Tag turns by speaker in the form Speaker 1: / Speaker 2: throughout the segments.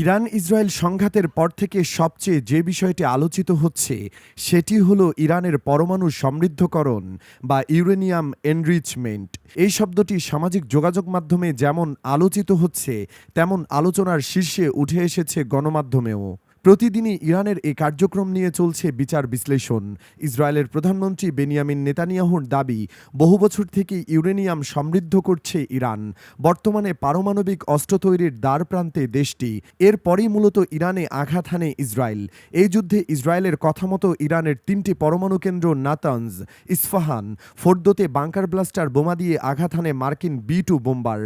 Speaker 1: Iran Israel সংঘাতের পর থেকে সবচেয়ে যে বিষয়টি আলোচিত হচ্ছে সেটি হল ইরানের পরমাণু সমৃদ্ধকরণ বা ইউরেনিয়াম এনরিচমেন্ট এই শব্দটি সামাজিক যোগাযোগ মাধ্যমে যেমন আলোচিত হচ্ছে তেমন আলোচনার শীর্ষে উঠে এসেছে গণমাধ্যমেও প্রতিদিনই ইরানের এই কার্যক্রম নিয়ে চলছে বিচার বিশ্লেষণ ইসরায়েলের প্রধানমন্ত্রী বেনিয়ামিন নেতানিয়াহুর দাবি বহু বছর থেকে ইউরেনিয়াম সমৃদ্ধ করছে ইরান বর্তমানে পারমাণবিক অস্ত্র তৈরির দ্বার প্রান্তে দেশটি এরপরই মূলত ইরানে আঘাত হানে ইসরায়েল এই যুদ্ধে ইসরায়েলের কথা মতো ইরানের তিনটি পরমাণু কেন্দ্র নাতানজ ইস্ফাহান ফোর্দোতে বাংকার ব্লাস্টার বোমা দিয়ে আঘাত হানে মার্কিন বি টু বোম্বার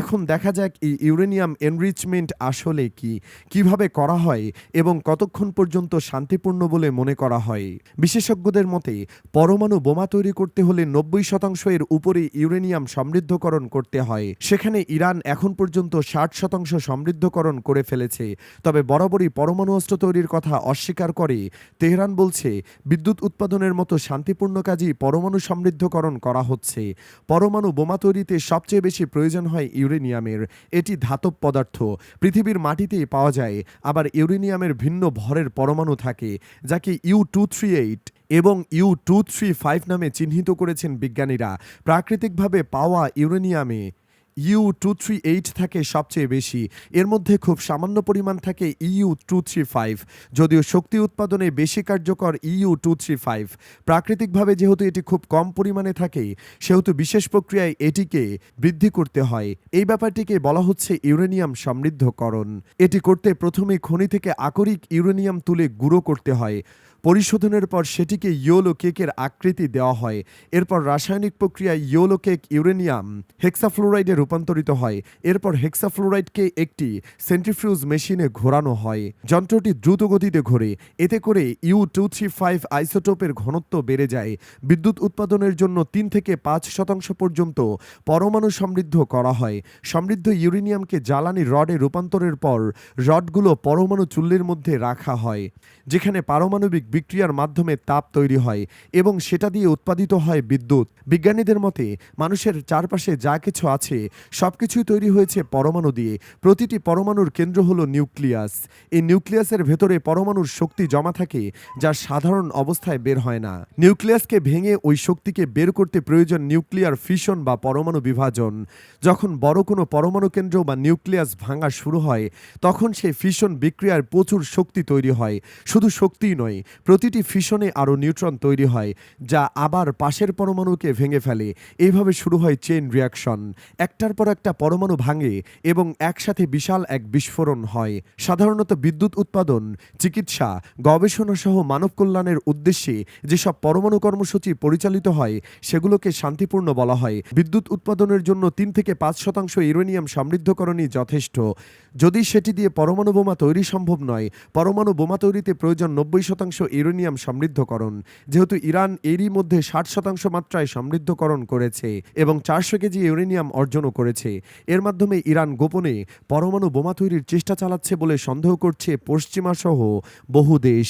Speaker 1: এখন দেখা যাক এই ইউরেনিয়াম এনরিচমেন্ট আসলে কি কিভাবে করা হয় এবং কতক্ষণ পর্যন্ত শান্তিপূর্ণ বলে মনে করা হয় বিশেষজ্ঞদের মতে পরমাণু বোমা তৈরি করতে হলে নব্বই শতাংশ এর উপরে ইউরেনিয়াম সমৃদ্ধকরণ করতে হয় সেখানে ইরান এখন পর্যন্ত ষাট শতাংশ সমৃদ্ধকরণ করে ফেলেছে তবে বরাবরই পরমাণু অস্ত্র তৈরির কথা অস্বীকার করে তেহরান বলছে বিদ্যুৎ উৎপাদনের মতো শান্তিপূর্ণ কাজই পরমাণু সমৃদ্ধকরণ করা হচ্ছে পরমাণু বোমা তৈরিতে সবচেয়ে বেশি প্রয়োজন হয় ইউরেনিয়ামের এটি ধাতব পদার্থ পৃথিবীর মাটিতেই পাওয়া যায় আবার ইউরেনিয়ামের ভিন্ন ভরের পরমাণু থাকে যাকে ইউ টু থ্রি এইট এবং ইউ টু থ্রি ফাইভ নামে চিহ্নিত করেছেন বিজ্ঞানীরা প্রাকৃতিকভাবে পাওয়া ইউরেনিয়ামে ইউ টু থ্রি এইট থাকে সবচেয়ে বেশি এর মধ্যে খুব সামান্য পরিমাণ থাকে ইউ টু থ্রি ফাইভ যদিও শক্তি উৎপাদনে বেশি কার্যকর ইউ টু থ্রি ফাইভ প্রাকৃতিকভাবে যেহেতু এটি খুব কম পরিমাণে থাকে সেহেতু বিশেষ প্রক্রিয়ায় এটিকে বৃদ্ধি করতে হয় এই ব্যাপারটিকে বলা হচ্ছে ইউরেনিয়াম সমৃদ্ধকরণ এটি করতে প্রথমে খনি থেকে আকরিক ইউরেনিয়াম তুলে গুঁড়ো করতে হয় পরিশোধনের পর সেটিকে ইয়োলো কেকের আকৃতি দেওয়া হয় এরপর রাসায়নিক প্রক্রিয়ায় ইয়োলো কেক ইউরেনিয়াম হেক্সাফ্লোরাইডে রূপান্তরিত হয় এরপর হেক্সাফ্লোরাইডকে একটি সেন্ট্রিফিউজ মেশিনে ঘোরানো হয় যন্ত্রটি দ্রুত গতিতে ঘোরে এতে করে ইউ টু থ্রি ফাইভ আইসোটোপের ঘনত্ব বেড়ে যায় বিদ্যুৎ উৎপাদনের জন্য তিন থেকে পাঁচ শতাংশ পর্যন্ত পরমাণু সমৃদ্ধ করা হয় সমৃদ্ধ ইউরেনিয়ামকে জ্বালানি রডে রূপান্তরের পর রডগুলো পরমাণু চুল্লির মধ্যে রাখা হয় যেখানে পারমাণবিক বিক্রিয়ার মাধ্যমে তাপ তৈরি হয় এবং সেটা দিয়ে উৎপাদিত হয় বিদ্যুৎ বিজ্ঞানীদের মতে মানুষের চারপাশে যা কিছু আছে সব কিছুই তৈরি হয়েছে পরমাণু দিয়ে প্রতিটি পরমাণুর কেন্দ্র হলো নিউক্লিয়াস এই নিউক্লিয়াসের ভেতরে পরমাণুর শক্তি জমা থাকে যা সাধারণ অবস্থায় বের হয় না নিউক্লিয়াসকে ভেঙে ওই শক্তিকে বের করতে প্রয়োজন নিউক্লিয়ার ফিশন বা পরমাণু বিভাজন যখন বড় কোনো পরমাণু কেন্দ্র বা নিউক্লিয়াস ভাঙা শুরু হয় তখন সেই ফিশন বিক্রিয়ার প্রচুর শক্তি তৈরি হয় শুধু শক্তিই নয় প্রতিটি ফিশনে আরও নিউট্রন তৈরি হয় যা আবার পাশের পরমাণুকে ভেঙে ফেলে এইভাবে শুরু হয় চেন রিয়াকশন একটার পর একটা পরমাণু ভাঙে এবং একসাথে বিশাল এক বিস্ফোরণ হয় সাধারণত বিদ্যুৎ উৎপাদন চিকিৎসা গবেষণা সহ মানব কল্যাণের উদ্দেশ্যে যেসব পরমাণু কর্মসূচি পরিচালিত হয় সেগুলোকে শান্তিপূর্ণ বলা হয় বিদ্যুৎ উৎপাদনের জন্য তিন থেকে পাঁচ শতাংশ ইউরেনিয়াম সমৃদ্ধকরণই যথেষ্ট যদি সেটি দিয়ে পরমাণু বোমা তৈরি সম্ভব নয় পরমাণু বোমা তৈরিতে প্রয়োজন নব্বই শতাংশ ইউরেনিয়াম সমৃদ্ধকরণ যেহেতু ইরান এরই মধ্যে ষাট শতাংশ মাত্রায় সমৃদ্ধকরণ করেছে এবং চারশো কেজি ইউরেনিয়াম অর্জনও করেছে এর মাধ্যমে ইরান গোপনে পরমাণু বোমা তৈরির চেষ্টা চালাচ্ছে বলে সন্দেহ করছে পশ্চিমাসহ বহু দেশ